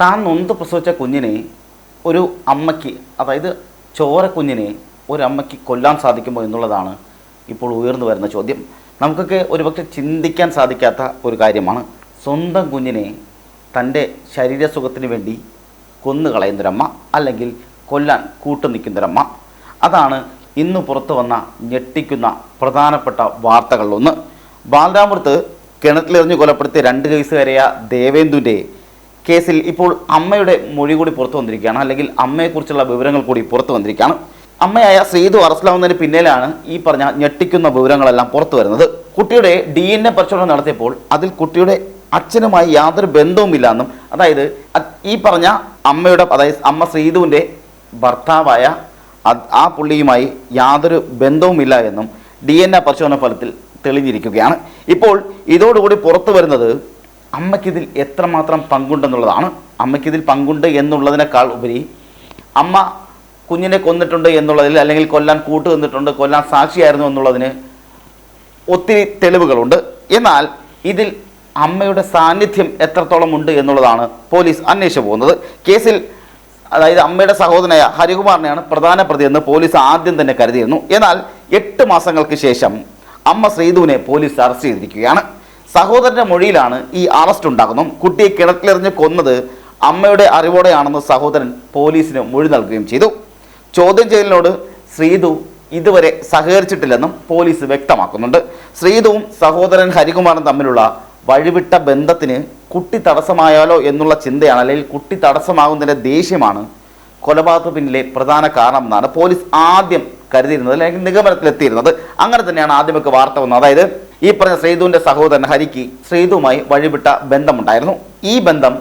താൻ നൊന്ത് പ്രസവിച്ച കുഞ്ഞിനെ ഒരു അമ്മയ്ക്ക് അതായത് ചോര കുഞ്ഞിനെ ഒരമ്മയ്ക്ക് കൊല്ലാൻ സാധിക്കുമോ എന്നുള്ളതാണ് ഇപ്പോൾ ഉയർന്നു വരുന്ന ചോദ്യം. നമുക്കൊക്കെ ഒരുപക്ഷെ ചിന്തിക്കാൻ സാധിക്കാത്ത ഒരു കാര്യമാണ്. സ്വന്തം കുഞ്ഞിനെ തന്റെ ശരീരസുഖത്തിന് വേണ്ടി കൊന്നു കളയുന്നൊരമ്മ അല്ലെങ്കിൽ കൊല്ലാൻ കൂട്ടു നിൽക്കുന്നൊരമ്മ. അതാണ് ഇന്ന് പുറത്തു വന്ന ഞെട്ടിക്കുന്ന പ്രധാനപ്പെട്ട വാർത്തകളിലൊന്ന്. ബാലരാമൃത്ത് കിണറ്റിലെറിഞ്ഞ് കൊലപ്പെടുത്തിയ രണ്ട് കേസുകാരിയ ദേവേന്ദുവിന്റെ കേസിൽ ഇപ്പോൾ അമ്മയുടെ മൊഴി കൂടി പുറത്തു വന്നിരിക്കുകയാണ്. അല്ലെങ്കിൽ അമ്മയെക്കുറിച്ചുള്ള വിവരങ്ങൾ കൂടി പുറത്തു വന്നിരിക്കുകയാണ്. അമ്മയായ ശ്രീതു അറസ്റ്റിലാവുന്നതിന് പിന്നിലാണ് ഈ പറഞ്ഞ ഞെട്ടിക്കുന്ന വിവരങ്ങളെല്ലാം പുറത്തു വരുന്നത്. കുട്ടിയുടെ ഡി എൻ എ പരിശോധന നടത്തിയപ്പോൾ അതിൽ കുട്ടിയുടെ അച്ഛനുമായി യാതൊരു ബന്ധവുമില്ല എന്നും അതായത് ഈ പറഞ്ഞ അമ്മയുടെ അതായത് അമ്മ ശ്രീതുവിന്റെ ഭർത്താവായ ആ പുള്ളിയുമായി യാതൊരു ബന്ധവുമില്ല എന്നും ഡി എൻ എ പരിശോധന ഫലത്തിൽ തെളിഞ്ഞിരിക്കുകയാണ്. ഇപ്പോൾ ഇതോടുകൂടി പുറത്തു വരുന്നത് അമ്മയ്ക്കിതിൽ എത്രമാത്രം പങ്കുണ്ടെന്നുള്ളതാണ്. അമ്മയ്ക്കിതിൽ പങ്കുണ്ട് എന്നുള്ളതിനേക്കാൾ ഉപരി അമ്മ കുഞ്ഞിനെ കൊന്നിട്ടുണ്ട് എന്നുള്ളതിൽ അല്ലെങ്കിൽ കൊല്ലാൻ കൂട്ടു നിന്നിട്ടുണ്ട് കൊല്ലാൻ സാക്ഷിയായിരുന്നു എന്നുള്ളതിന് ഒത്തിരി തെളിവുകളുണ്ട്. എന്നാൽ ഇതിൽ അമ്മയുടെ സാന്നിധ്യം എത്രത്തോളം ഉണ്ട് എന്നുള്ളതാണ് പോലീസ് അന്വേഷിച്ചു പോകുന്നത്. കേസിൽ അതായത് അമ്മയുടെ സഹോദരനായ ഹരികുമാറിനെയാണ് പ്രധാന പ്രതിയെന്ന് പോലീസ് ആദ്യം തന്നെ കരുതിയിരുന്നു. എന്നാൽ എട്ട് മാസങ്ങൾക്ക് ശേഷം അമ്മ ശ്രീധുവിനെ പോലീസ് അറസ്റ്റ് ചെയ്തിരിക്കുകയാണ്. സഹോദരന്റെ മൊഴിയിലാണ് ഈ അറസ്റ്റ് ഉണ്ടാകുന്നത്. കുട്ടിയെ കിണറ്റിലെറിഞ്ഞ് കൊന്നത് അമ്മയുടെ അറിവോടെയാണെന്ന് സഹോദരൻ പോലീസിന് മൊഴി നൽകുകയും ചെയ്തു. ചോദ്യം ചെയ്യലിനോട് ശ്രീതു ഇതുവരെ സഹകരിച്ചിട്ടില്ലെന്നും പോലീസ് വ്യക്തമാക്കുന്നുണ്ട്. ശ്രീതുവും സഹോദരൻ ഹരികുമാറും തമ്മിലുള്ള വഴിവിട്ട ബന്ധത്തിന് കുട്ടി തടസ്സമായാലോ എന്നുള്ള ചിന്തയാണ് അല്ലെങ്കിൽ കുട്ടി തടസ്സമാകുന്നതിന്റെ ദേഷ്യമാണ് കൊലപാതക പിന്നിലെ പ്രധാന കാരണം എന്നാണ് പോലീസ് ആദ്യം കരുതിയിരുന്നത് അല്ലെങ്കിൽ നിഗമനത്തിലെത്തിയിരുന്നത്. അങ്ങനെ തന്നെയാണ് ആദ്യമൊക്കെ വാർത്ത വന്നത്. അതായത് ഈ പറഞ്ഞ ശ്രീധുവിന്റെ സഹോദരൻ ഹരിക്ക് ശ്രീധുവുമായി വഴിവിട്ട ബന്ധമുണ്ടായിരുന്നു. ഈ ബന്ധം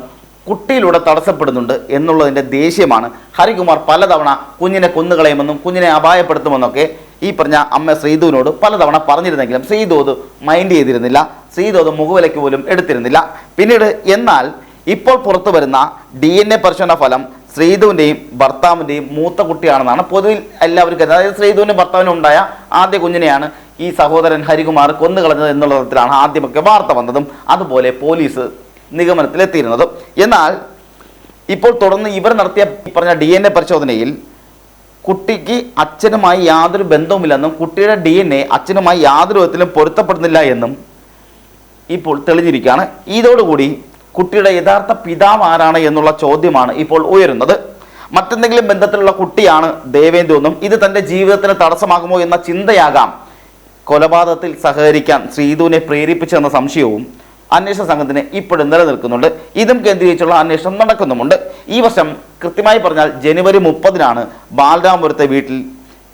കുട്ടിയിലൂടെ തടസ്സപ്പെടുന്നുണ്ട് എന്നുള്ളതിന്റെ ദേഷ്യമാണ് ഹരികുമാർ പലതവണ കുഞ്ഞിനെ കൊന്നുകളയുമെന്നും കുഞ്ഞിനെ അപായപ്പെടുത്തുമെന്നൊക്കെ ഈ പറഞ്ഞ അമ്മ ശ്രീധുവിനോട് പലതവണ പറഞ്ഞിരുന്നെങ്കിലും ശ്രീധു അത് മൈൻഡ് ചെയ്തിരുന്നില്ല. ശ്രീധു അത് മുഖവിലയ്ക്ക് പോലും എടുത്തിരുന്നില്ല. പിന്നീട് എന്നാൽ ഇപ്പോൾ പുറത്തു വരുന്ന ഡി എൻ എ പരിശോധന ഫലം ശ്രീധുവിന്റെയും ഭർത്താവിന്റെയും മൂത്ത കുട്ടിയാണെന്നാണ് പൊതുവിൽ എല്ലാവർക്കും അതായത് ശ്രീധുവിന്റെ ഭർത്താവിനും ഉണ്ടായ ആദ്യ കുഞ്ഞിനെയാണ് ഈ സഹോദരൻ ഹരികുമാർ കൊന്നുകളഞ്ഞത് എന്നുള്ള തരത്തിലാണ് ആദ്യമൊക്കെ വാർത്ത വന്നതും അതുപോലെ പോലീസ് നിഗമനത്തിലെത്തിയിരുന്നതും. എന്നാൽ ഇപ്പോൾ തുടർന്ന് ഇവർ നടത്തിയ പറഞ്ഞ ഡി എൻ എ പരിശോധനയിൽ കുട്ടിക്ക് അച്ഛനുമായി യാതൊരു ബന്ധവുമില്ലെന്നും കുട്ടിയുടെ ഡി എൻ എ അച്ഛനുമായി യാതൊരു വിധത്തിലും പൊരുത്തപ്പെടുന്നില്ല എന്നും ഇപ്പോൾ തെളിഞ്ഞിരിക്കുകയാണ്. ഇതോടുകൂടി കുട്ടിയുടെ യഥാർത്ഥ പിതാവ് ആരാണ് എന്നുള്ള ചോദ്യമാണ് ഇപ്പോൾ ഉയരുന്നത്. മറ്റെന്തെങ്കിലും ബന്ധത്തിലുള്ള കുട്ടിയാണ് ദേവേന്ദ്രന്നും ഇത് തന്റെ ജീവിതത്തിന് തടസ്സമാകുമോ എന്ന ചിന്തയാകാം. കൊലപാതകത്തിൽ സഹകരിക്കാൻ ശ്രീധുവിനെ പ്രേരിപ്പിച്ചെന്ന സംശയവും അന്വേഷണ സംഘത്തിന് ഇപ്പോഴും നിലനിൽക്കുന്നുണ്ട്. ഇതും കേന്ദ്രീകരിച്ചുള്ള അന്വേഷണം നടക്കുന്നുമുണ്ട്. ഈ വർഷം കൃത്യമായി പറഞ്ഞാൽ ജനുവരി മുപ്പതിനാണ് ബാലരാമപുരത്തെ വീട്ടിൽ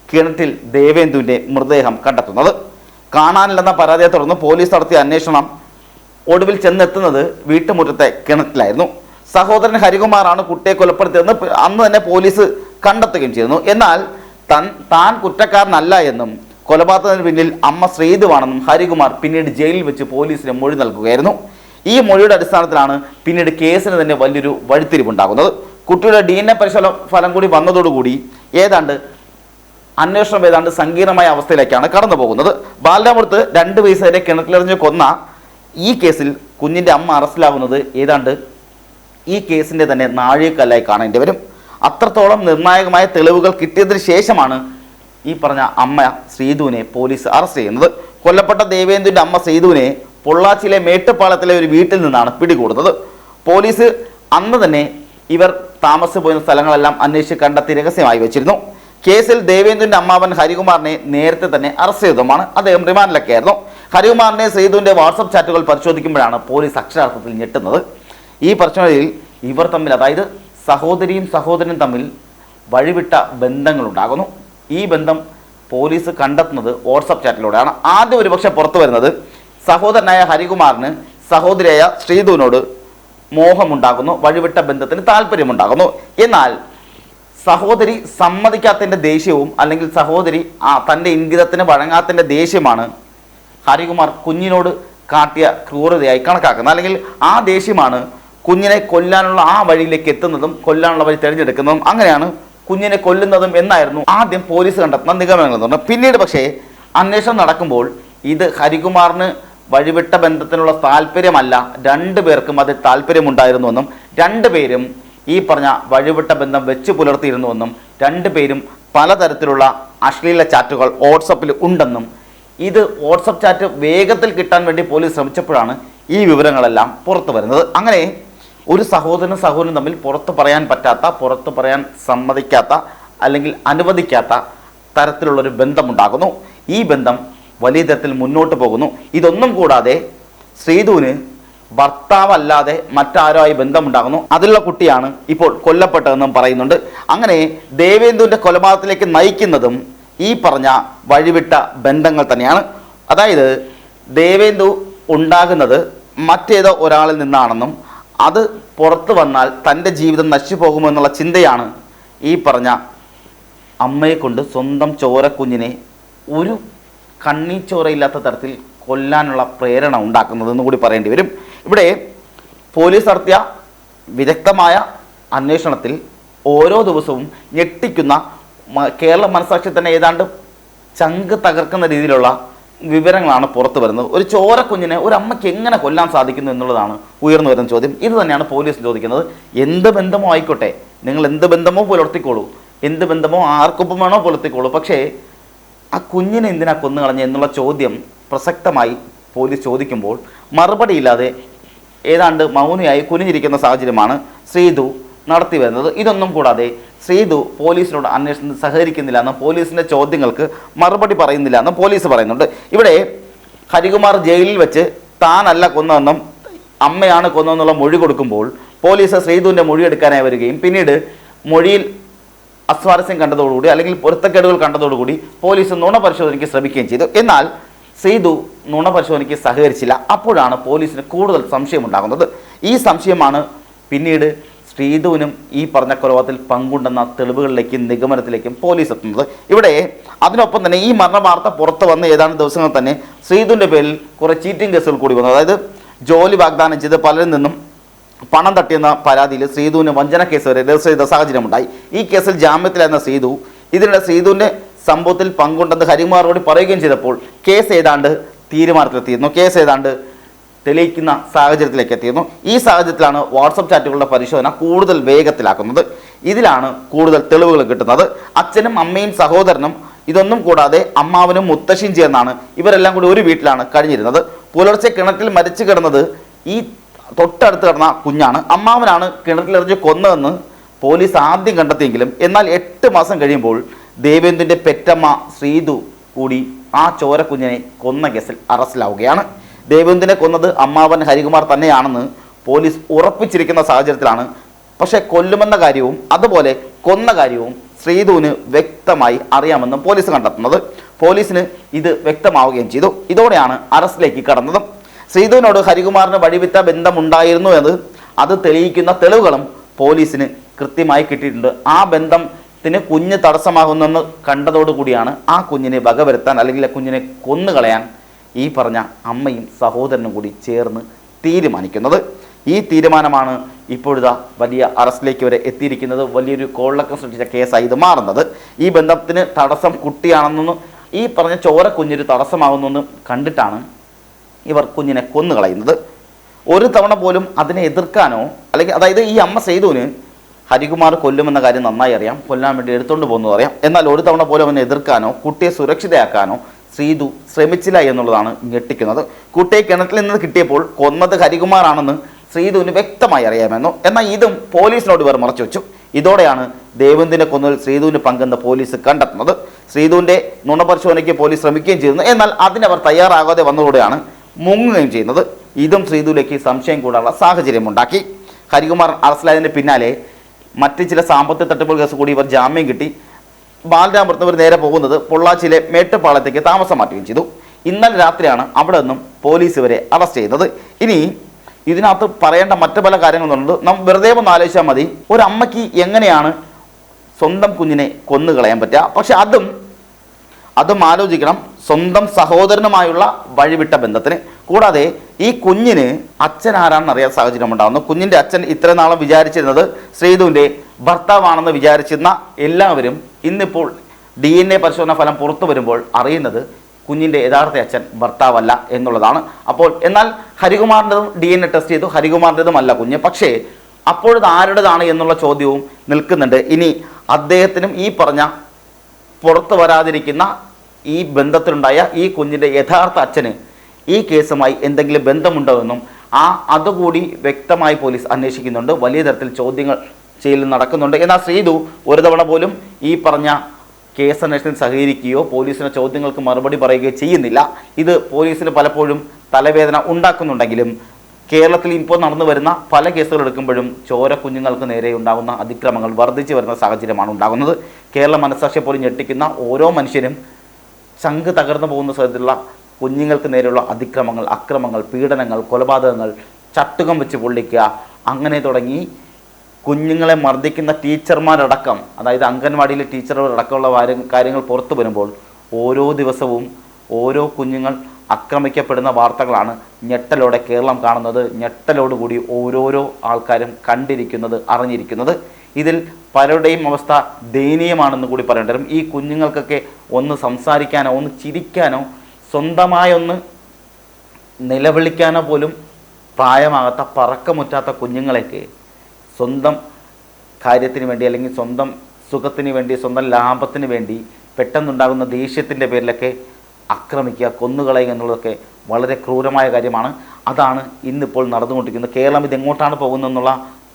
കിണറ്റിൽ ദേവേന്ദുവിന്റെ മൃതദേഹം കണ്ടെത്തുന്നത്. കാണാനില്ലെന്ന പരാതിയെ തുടർന്ന് പോലീസ് നടത്തിയ അന്വേഷണം ഒടുവിൽ ചെന്നെത്തുന്നത് വീട്ടുമുറ്റത്തെ കിണറ്റിലായിരുന്നു. സഹോദരൻ ഹരികുമാറാണ് കുട്ടിയെ കൊലപ്പെടുത്തിയതെന്ന് അന്ന് തന്നെ പോലീസ് കണ്ടെത്തുകയും ചെയ്യുന്നു എന്നാൽ തൻ താൻ കുറ്റക്കാരനല്ല എന്നും കൊലപാതകത്തിന് പിന്നിൽ അമ്മ ശ്രീധുവാണെന്നും ഹരികുമാർ പിന്നീട് ജയിലിൽ വെച്ച് പോലീസിന് മൊഴി നൽകുകയായിരുന്നു. ഈ മൊഴിയുടെ അടിസ്ഥാനത്തിലാണ് പിന്നീട് കേസിന് തന്നെ വലിയൊരു വഴിത്തിരിവുണ്ടാകുന്നത്. കുട്ടിയുടെ ഡി എൻ എ പരിശോധന ഫലം കൂടി വന്നതോടുകൂടി ഏതാണ്ട് അന്വേഷണം ഏതാണ്ട് സങ്കീർണമായ അവസ്ഥയിലേക്കാണ് കടന്നു പോകുന്നത്. ബാലരാമൃത്ത് രണ്ട് വയസ്സുവരെ കിണറ്റിലെറിഞ്ഞ് കൊന്ന ഈ കേസിൽ കുഞ്ഞിന്റെ അമ്മ അറസ്റ്റിലാവുന്നത് ഏതാണ്ട് ഈ കേസിന്റെ തന്നെ നാഴികക്കല്ലായി കാണേണ്ടി വരും. അത്രത്തോളം നിർണായകമായ തെളിവുകൾ കിട്ടിയതിന് ശേഷമാണ് ഈ പറഞ്ഞ അമ്മ ശ്രീധുവിനെ പോലീസ് അറസ്റ്റ് ചെയ്യുന്നത്. കൊല്ലപ്പെട്ട ദേവേന്ദുവിന്റെ അമ്മ ശ്രീധുവിനെ പൊള്ളാച്ചിയിലെ മേട്ടുപ്പാളത്തിലെ ഒരു വീട്ടിൽ നിന്നാണ് പിടികൂടുന്നത്. പോലീസ് അന്ന് തന്നെ ഇവർ താമസിച്ചു പോയിരുന്ന സ്ഥലങ്ങളെല്ലാം അന്വേഷിച്ച് കണ്ടെത്തി രഹസ്യമായി വെച്ചിരുന്നു. കേസിൽ ദേവേന്ദ്രന്റെ അമ്മാവൻ ഹരികുമാറിനെ നേരത്തെ തന്നെ അറസ്റ്റ് ചെയ്തതുമാണ്. അദ്ദേഹം റിമാൻഡിലൊക്കെ ആയിരുന്നു. ഹരികുമാറിനെ ശ്രീധുവിന്റെ വാട്സപ്പ് ചാറ്റുകൾ പരിശോധിക്കുമ്പോഴാണ് പോലീസ് അക്ഷരാർത്ഥത്തിൽ ഞെട്ടുന്നത്. ഈ പ്രശ്നത്തിൽ ഇവർ തമ്മിൽ അതായത് സഹോദരിയും സഹോദരനും തമ്മിൽ വഴിവിട്ട ബന്ധങ്ങളുണ്ടാകുന്നു. ഈ ബന്ധം പോലീസ് കണ്ടെത്തുന്നത് വാട്സപ്പ് ചാറ്റിലൂടെയാണ്. ആദ്യം ഒരുപക്ഷെ പുറത്തു വരുന്നത് സഹോദരനായ ഹരികുമാറിന് സഹോദരിയായ ശ്രീധുവിനോട് മോഹമുണ്ടാകുന്നു വഴിവിട്ട ബന്ധത്തിന് താല്പര്യമുണ്ടാകുന്നു. എന്നാൽ സഹോദരി സമ്മതിക്കാത്തതിന്റെ ദേഷ്യവും അല്ലെങ്കിൽ സഹോദരി ആ തന്റെ ഇംഗിതത്തിന് വഴങ്ങാത്തതിന്റെ ദേഷ്യമാണ് ഹരികുമാർ കുഞ്ഞിനോട് കാട്ടിയ ക്രൂരതയായി കണക്കാക്കുന്നത്. അല്ലെങ്കിൽ ആ ദേഷ്യമാണ് കുഞ്ഞിനെ കൊല്ലാനുള്ള ആ വഴിയിലേക്ക് എത്തുന്നതും കൊല്ലാനുള്ള വഴി തിരഞ്ഞെടുക്കുന്നതും. അങ്ങനെയാണ് കുഞ്ഞിനെ കൊല്ലുന്നതും എന്നായിരുന്നു ആദ്യം പോലീസ് കണ്ടെത്തുന്ന നിഗമനങ്ങൾ എന്ന് പിന്നീട് പക്ഷേ അന്വേഷണം നടക്കുമ്പോൾ ഇത് ഹരികുമാറിന് വഴിവിട്ട ബന്ധത്തിനുള്ള താല്പര്യമല്ല. രണ്ടു പേർക്കും അതിൽ താല്പര്യമുണ്ടായിരുന്നുവെന്നും രണ്ടുപേരും ഈ പറഞ്ഞ വഴിവിട്ട ബന്ധം വെച്ച് പുലർത്തിയിരുന്നുവെന്നും രണ്ടുപേരും പലതരത്തിലുള്ള അശ്ലീല ചാറ്റുകൾ വാട്സപ്പിൽ ഉണ്ടെന്നും ഇത് വാട്സപ്പ് ചാറ്റ് വേഗത്തിൽ കിട്ടാൻ വേണ്ടി പോലീസ് ശ്രമിച്ചപ്പോഴാണ് ഈ വിവരങ്ങളെല്ലാം പുറത്തു വരുന്നത് അങ്ങനെ ഒരു സഹോദരനും സഹോദരനും തമ്മിൽ പുറത്ത് പറയാൻ പറ്റാത്ത പുറത്ത് പറയാൻ സമ്മതിക്കാത്ത അല്ലെങ്കിൽ അനുവദിക്കാത്ത തരത്തിലുള്ളൊരു ബന്ധമുണ്ടാകുന്നു. ഈ ബന്ധം വലിയ തരത്തിൽ മുന്നോട്ട് പോകുന്നു. ഇതൊന്നും കൂടാതെ ശ്രീധുവിന് ഭർത്താവല്ലാതെ മറ്റാരുമായി ബന്ധമുണ്ടാകുന്നു. അതിലുള്ള കുട്ടിയാണ് ഇപ്പോൾ കൊല്ലപ്പെട്ടതെന്നും പറയുന്നുണ്ട്. അങ്ങനെ ദേവേന്ദുവിന്റെ കൊലപാതകത്തിലേക്ക് നയിക്കുന്നതും ഈ പറഞ്ഞ വഴിവിട്ട ബന്ധങ്ങൾ തന്നെയാണ്. അതായത് ദേവേന്ദു ഉണ്ടാകുന്നത് മറ്റേതോ ഒരാളിൽ നിന്നാണെന്നും അത് പുറത്തു വന്നാൽ തന്റെ ജീവിതം നശിച്ചു പോകുമെന്നുള്ള ചിന്തയാണ് ഈ പറഞ്ഞ അമ്മയെ കൊണ്ട് സ്വന്തം ചോരക്കുഞ്ഞിനെ ഒരു കണ്ണീച്ചോരയില്ലാത്ത തരത്തിൽ കൊല്ലാനുള്ള പ്രേരണ ഉണ്ടാക്കുന്നതെന്ന് കൂടി പറയേണ്ടി വരും. ഇവിടെ പോലീസ് നടത്തിയ വിദഗ്ധമായ അന്വേഷണത്തിൽ ഓരോ ദിവസവും ഞെട്ടിക്കുന്ന കേരള മനസാക്ഷി തന്നെ ഏതാണ്ട് ചങ്ക് തകർക്കുന്ന രീതിയിലുള്ള വിവരങ്ങളാണ് പുറത്തു വരുന്നത്. ഒരു ചോരക്കുഞ്ഞിനെ ഒരു അമ്മയ്ക്ക് എങ്ങനെ കൊല്ലാൻ സാധിക്കുന്നു എന്നുള്ളതാണ് ഉയർന്നു വരുന്ന ചോദ്യം. ഇത് തന്നെയാണ് പോലീസ് ചോദിക്കുന്നത്. എന്ത് ബന്ധമോ ആയിക്കോട്ടെ നിങ്ങൾ എന്ത് ബന്ധമോ പുലർത്തിക്കോളൂ. എന്ത് ബന്ധമോ ആർക്കൊപ്പം വേണോ പുലർത്തിക്കോളൂ. പക്ഷേ ആ കുഞ്ഞിനെ എന്തിനാ കൊന്നു കളഞ്ഞ എന്നുള്ള ചോദ്യം പ്രസക്തമായി പോലീസ് ചോദിക്കുമ്പോൾ മറുപടിയില്ലാതെ ഏതാണ്ട് മൗനിയായി കുനിഞ്ഞിരിക്കുന്ന സാഹചര്യമാണ് ശ്രീതു നടത്തി വരുന്നത്. ഇതൊന്നും കൂടാതെ ശ്രീധു പോലീസിനോട് അന്വേഷണത്തിൽ സഹകരിക്കുന്നില്ല എന്നും പോലീസിന്റെ ചോദ്യങ്ങൾക്ക് മറുപടി പറയുന്നില്ല എന്നും പോലീസ് പറയുന്നുണ്ട്. ഇവിടെ ഹരികുമാർ ജയിലിൽ വെച്ച് താനല്ല കൊന്നതെന്നും അമ്മയാണ് കൊന്നതെന്നുള്ള മൊഴി കൊടുക്കുമ്പോൾ പോലീസ് ശ്രീധുവിന്റെ മൊഴി എടുക്കാനായി വരികയും പിന്നീട് മൊഴിയിൽ അസ്വാരസ്യം കണ്ടതോടുകൂടി അല്ലെങ്കിൽ പൊരുത്തക്കേടുകൾ കണ്ടതോടുകൂടി പോലീസ് നുണ പരിശോധനയ്ക്ക് ശ്രമിക്കുകയും ചെയ്തു. എന്നാൽ സീതു നുണ പരിശോധനയ്ക്ക് സഹകരിച്ചില്ല. അപ്പോഴാണ് പോലീസിന് കൂടുതൽ സംശയമുണ്ടാകുന്നത്. ഈ സംശയമാണ് പിന്നീട് ശ്രീധുവിനും ഈ പറഞ്ഞ കൊലപാതകത്തിൽ പങ്കുണ്ടെന്ന തെളിവുകളിലേക്കും നിഗമനത്തിലേക്കും പോലീസ് എത്തുന്നത്. ഇവിടെ അതിനൊപ്പം തന്നെ ഈ മരണ വാർത്ത പുറത്ത് വന്ന ഏതാനും ദിവസങ്ങൾ തന്നെ ശ്രീധുവിന്റെ പേരിൽ കുറേ ചീറ്റിംഗ് കേസുകൾ കൂടി വന്നു. അതായത് ജോലി വാഗ്ദാനം ചെയ്ത് പലരിൽ നിന്നും പണം തട്ടിയെന്ന പരാതിയിൽ ശ്രീധുവിന് വഞ്ചന കേസ് വരെ രജിസ്റ്റർ ചെയ്ത സാഹചര്യമുണ്ടായി. ഈ കേസിൽ ജാമ്യത്തിലായിരുന്ന ശ്രീധു ഇതിനിടെ ശ്രീധുവിന്റെ സംഭവത്തിൽ പങ്കുണ്ടെന്ന് ഹരികുമാറിനോട് പറയുകയും ചെയ്തപ്പോൾ കേസ് ഏതാണ്ട് തീരുമാനത്തിലെത്തിയിരുന്നു. കേസ് ഏതാണ്ട് തെളിയിക്കുന്ന സാഹചര്യത്തിലേക്ക് എത്തിയിരുന്നു. ഈ സാഹചര്യത്തിലാണ് വാട്സപ്പ് ചാറ്റുകളുടെ പരിശോധന കൂടുതൽ വേഗത്തിലാക്കുന്നത്. ഇതിലാണ് കൂടുതൽ തെളിവുകൾ കിട്ടുന്നത്. അച്ഛനും അമ്മയും സഹോദരനും ഇതൊന്നും കൂടാതെ അമ്മാവനും മുത്തശ്ശിയും ചേർന്നാണ് ഇവരെല്ലാം കൂടി ഒരു വീട്ടിലാണ് കഴിഞ്ഞിരുന്നത്. പുലർച്ചെ കിണറ്റിൽ മരിച്ചു കിടന്നത് ഈ തൊട്ടടുത്ത് കിടന്ന കുഞ്ഞാണ്. അമ്മാവനാണ് കിണറ്റിൽ കിണറ്റിലെറിഞ്ഞ് കൊന്നതെന്ന് പോലീസ് ആദ്യം കണ്ടെത്തിയെങ്കിലും എന്നാൽ എട്ട് മാസം കഴിയുമ്പോൾ ദേവേന്ദ്രന്റെ പെറ്റമ്മ ശ്രീതു കൂടി ആ ചോരക്കുഞ്ഞിനെ കൊന്ന കേസിൽ അറസ്റ്റിലാവുകയാണ്. ദേവേന്ദ്രനെ കൊന്നത് അമ്മാവൻ ഹരികുമാർ തന്നെയാണെന്ന് പോലീസ് ഉറപ്പിച്ചിരിക്കുന്ന സാഹചര്യത്തിലാണ്. പക്ഷേ കൊല്ലുമെന്ന കാര്യവും അതുപോലെ കൊന്ന കാര്യവും ശ്രീധുവിന് വ്യക്തമായി അറിയാമെന്നും പോലീസ് കണ്ടെത്തുന്നത്. പോലീസിന് ഇത് വ്യക്തമാവുകയും ചെയ്തു. ഇതോടെയാണ് അറസ്റ്റിലേക്ക് കടന്നതും. ശ്രീധുവിനോട് ഹരികുമാറിന് വഴിവിത്ത ബന്ധമുണ്ടായിരുന്നു എന്ന് അത് തെളിയിക്കുന്ന തെളിവുകളും പോലീസിന് കൃത്യമായി കിട്ടിയിട്ടുണ്ട്. ആ ബന്ധത്തിന് കുഞ്ഞ് തടസ്സമാകുന്നെന്ന് കണ്ടതോടുകൂടിയാണ് ആ കുഞ്ഞിനെ വകവരുത്താൻ അല്ലെങ്കിൽ ആ കുഞ്ഞിനെ കൊന്നുകളയാൻ ഈ പറഞ്ഞ അമ്മയും സഹോദരനും കൂടി ചേർന്ന് തീരുമാനിക്കുന്നത്. ഈ തീരുമാനമാണ് ഇപ്പോഴിതാ വലിയ അറസ്റ്റിലേക്ക് വരെ എത്തിയിരിക്കുന്നത്. വലിയൊരു കോളിളക്കം സൃഷ്ടിച്ച കേസായി ഇത് മാറുന്നത്. ഈ ബന്ധത്തിന് തടസ്സം കുട്ടിയാണെന്നൊന്നും ഈ പറഞ്ഞ ചോര കുഞ്ഞൊരു തടസ്സമാകുന്നെന്ന് കണ്ടിട്ടാണ് ഇവർ കുഞ്ഞിനെ കൊന്നുകളയുന്നത്. ഒരു തവണ പോലും അതിനെ എതിർക്കാനോ അല്ലെങ്കിൽ അതായത് ഈ അമ്മ സേതുവിന് ഹരികുമാർ കൊല്ലുമെന്ന കാര്യം നന്നായി അറിയാം. കൊല്ലാൻ വേണ്ടി എടുത്തുകൊണ്ട് പോകുന്നത് അറിയാം. എന്നാൽ ഒരു തവണ പോലും അവനെ എതിർക്കാനോ കുട്ടിയെ സുരക്ഷിതയാക്കാനോ ശ്രീതു ശ്രമിച്ചില്ല എന്നുള്ളതാണ് ഞെട്ടിക്കുന്നത്. കുട്ടിയെ കിണറ്റിൽ നിന്ന് കിട്ടിയപ്പോൾ കൊന്നത് ഹരികുമാറാണെന്ന് ശ്രീതുവിന് വ്യക്തമായി അറിയാമെന്നു എന്നാൽ ഇതും പോലീസിനോട് ഇവർ മറച്ചു വെച്ചു. ഇതോടെയാണ് ദേവന്തിനെ കൊന്നതിൽ ശ്രീധുവിന് പങ്കെന്ന് പോലീസ് കണ്ടെത്തുന്നത്. ശ്രീധുവിന്റെ നുണപരിശോധനയ്ക്ക് പോലീസ് ശ്രമിക്കുകയും ചെയ്യുന്നു. എന്നാൽ അതിനവർ തയ്യാറാകാതെ വന്നതോടെയാണ് മുങ്ങുകയും ചെയ്യുന്നത്. ഇതും ശ്രീധുവിലേക്ക് സംശയം കൂടാനുള്ള സാഹചര്യമുണ്ടാക്കി ഹരികുമാർ അറസ്റ്റിലായതിന് പിന്നാലെ മറ്റ് ചില സാമ്പത്തിക തട്ടിപ്പുകൾ കേസ് കൂടി ഇവർ ജാമ്യം കിട്ടി. ബാലരാമൃത്തം ഇവർ നേരെ പോകുന്നത് പൊള്ളാച്ചിയിലെ മേട്ടുപാളത്തേക്ക് താമസം മാറ്റുകയും ചെയ്തു. ഇന്നലെ രാത്രിയാണ് അവിടെ നിന്നും പോലീസ് ഇവരെ അറസ്റ്റ് ചെയ്തത്. ഇനി ഇതിനകത്ത് പറയേണ്ട മറ്റു പല കാര്യങ്ങളുണ്ട്. നാം വെറുതെ ഒന്ന് ആലോചിച്ചാൽ മതി. ഒരു എങ്ങനെയാണ് സ്വന്തം കുഞ്ഞിനെ കൊന്നുകളയാൻ പറ്റുക? പക്ഷെ അതും അതും ആലോചിക്കണം. സ്വന്തം സഹോദരനുമായുള്ള വഴിവിട്ട ബന്ധത്തിന്. കൂടാതെ ഈ കുഞ്ഞിന് അച്ഛൻ ആരാണെന്ന് അറിയാൻ സാഹചര്യം ഉണ്ടാകുന്നു. കുഞ്ഞിന്റെ അച്ഛൻ ഇത്രയും നാളും വിചാരിച്ചിരുന്നത് ശ്രീധുവിന്റെ ഭർത്താവാണെന്ന് വിചാരിച്ചിരുന്ന എല്ലാവരും ഇന്നിപ്പോൾ ഡി എൻ എ പരിശോധന ഫലം പുറത്തു വരുമ്പോൾ അറിയുന്നത് കുഞ്ഞിന്റെ യഥാർത്ഥ അച്ഛൻ ഭർത്താവല്ല എന്നുള്ളതാണ്. അപ്പോൾ എന്നാൽ ഹരികുമാറിന്റെതും ഡി എൻ എ ടെസ്റ്റ് ചെയ്തു. ഹരികുമാറിന്റെതും അല്ല കുഞ്ഞ്. പക്ഷേ അപ്പോഴത് ആരുടേതാണ് എന്നുള്ള ചോദ്യവും നിൽക്കുന്നുണ്ട്. ഇനി അദ്ദേഹത്തിനും ഈ പറഞ്ഞ പുറത്തു വരാതിരിക്കുന്ന ഈ ബന്ധത്തിലുണ്ടായ ഈ കുഞ്ഞിന്റെ യഥാർത്ഥ അച്ഛന് ഈ കേസുമായി എന്തെങ്കിലും ബന്ധമുണ്ടോ എന്നും ആ അതുകൂടി വ്യക്തമായി പോലീസ് അന്വേഷിക്കുന്നുണ്ട്. വലിയ തരത്തിൽ ചോദ്യങ്ങൾ ചെയ്യൽ നടക്കുന്നുണ്ട്. എന്നാൽ ശ്രീതു ഒരു തവണ പോലും ഈ പറഞ്ഞ കേസ് അന്വേഷണത്തിൽ സഹകരിക്കുകയോ പോലീസിന്റെ ചോദ്യങ്ങൾക്ക് മറുപടി പറയുകയോ ചെയ്യുന്നില്ല. ഇത് പോലീസിന് പലപ്പോഴും തലവേദന ഉണ്ടാക്കുന്നുണ്ടെങ്കിലും കേരളത്തിൽ ഇപ്പോൾ നടന്നു വരുന്ന പല കേസുകൾ എടുക്കുമ്പോഴും ചോര കുഞ്ഞുങ്ങൾക്ക് നേരെ ഉണ്ടാകുന്ന അതിക്രമങ്ങൾ വർദ്ധിച്ചു വരുന്ന സാഹചര്യമാണ് ഉണ്ടാകുന്നത്. കേരള മനസ്സാക്ഷിയെ പോലും ഞെട്ടിക്കുന്ന ഓരോ മനുഷ്യനും ചങ്ക് തകർന്നു പോകുന്ന തരത്തിലുള്ള കുഞ്ഞുങ്ങൾക്ക് നേരെയുള്ള അതിക്രമങ്ങൾ അക്രമങ്ങൾ പീഡനങ്ങൾ കൊലപാതകങ്ങൾ ചട്ടുകം വെച്ച് പൊള്ളിക്കുക അങ്ങനെ തുടങ്ങി കുഞ്ഞുങ്ങളെ മർദ്ദിക്കുന്ന ടീച്ചർമാരടക്കം അതായത് അംഗൻവാടിയിലെ ടീച്ചറുകളടക്കമുള്ള കാര്യങ്ങൾ പുറത്തു വരുമ്പോൾ ഓരോ ദിവസവും ഓരോ കുഞ്ഞുങ്ങൾ ആക്രമിക്കപ്പെടുന്ന വാർത്തകളാണ് ഞെട്ടലോടെ കേരളം കാണുന്നത്. ഞെട്ടലോടുകൂടി ഓരോരോ ആൾക്കാരും കണ്ടിരിക്കുന്നത് അറിഞ്ഞിരിക്കുന്നത്. ഇതിൽ പലരുടെയും അവസ്ഥ ദയനീയമാണെന്ന് കൂടി പറയേണ്ടി വരും. ഈ കുഞ്ഞുങ്ങൾക്കൊക്കെ ഒന്ന് സംസാരിക്കാനോ ഒന്ന് ചിരിക്കാനോ സ്വന്തമായൊന്ന് നിലവിളിക്കാനോ പോലും പ്രായമാകാത്ത പറക്കമുറ്റാത്ത കുഞ്ഞുങ്ങളെയൊക്കെ സ്വന്തം കാര്യത്തിന് വേണ്ടി അല്ലെങ്കിൽ സ്വന്തം സുഖത്തിന് വേണ്ടി സ്വന്തം ലാഭത്തിന് വേണ്ടി പെട്ടെന്നുണ്ടാകുന്ന ദേഷ്യത്തിന്റെ പേരിലൊക്കെ ആക്രമിക്കുക കൊന്നുകളയുക എന്നുള്ളതൊക്കെ വളരെ ക്രൂരമായ കാര്യമാണ്. അതാണ് ഇന്നിപ്പോൾ നടന്നുകൊണ്ടിരിക്കുന്നത്. കേരളം ഇതെങ്ങോട്ടാണ് പോകുന്നതെന്നുള്ള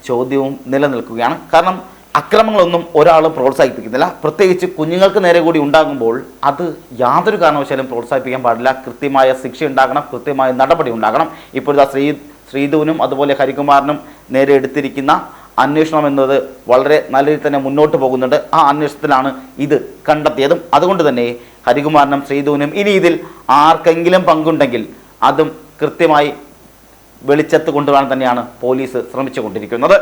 ചോദ്യവും നിലനിൽക്കുകയാണ്. കാരണം അക്രമങ്ങളൊന്നും ഒരാളും പ്രോത്സാഹിപ്പിക്കുന്നില്ല. പ്രത്യേകിച്ച് കുഞ്ഞുങ്ങൾക്ക് നേരെ കൂടി ഉണ്ടാകുമ്പോൾ അത് യാതൊരു കാരണവശാലും പ്രോത്സാഹിപ്പിക്കാൻ പാടില്ല. കൃത്യമായ ശിക്ഷ ഉണ്ടാകണം കൃത്യമായ നടപടി ഉണ്ടാകണം. ഇപ്പോഴത്തെ ശ്രീ ശ്രീധുവിനും അതുപോലെ ഹരികുമാറിനും നേരെ എടുത്തിരിക്കുന്ന അന്വേഷണം എന്നത് വളരെ നല്ല രീതിയിൽ തന്നെ മുന്നോട്ട് പോകുന്നുണ്ട്. ആ അന്വേഷണത്തിലാണ് ഇത് കണ്ടെത്തിയതും. അതുകൊണ്ട് തന്നെ ഹരികുമാറിനും ശ്രീധുവിനും ഇനി ഇതിൽ ആർക്കെങ്കിലും പങ്കുണ്ടെങ്കിൽ അതും കൃത്യമായി വെളിച്ചത്ത് കൊണ്ടുവരാൻ തന്നെയാണ് പോലീസ് ശ്രമിച്ചുകൊണ്ടിരിക്കുന്നത്.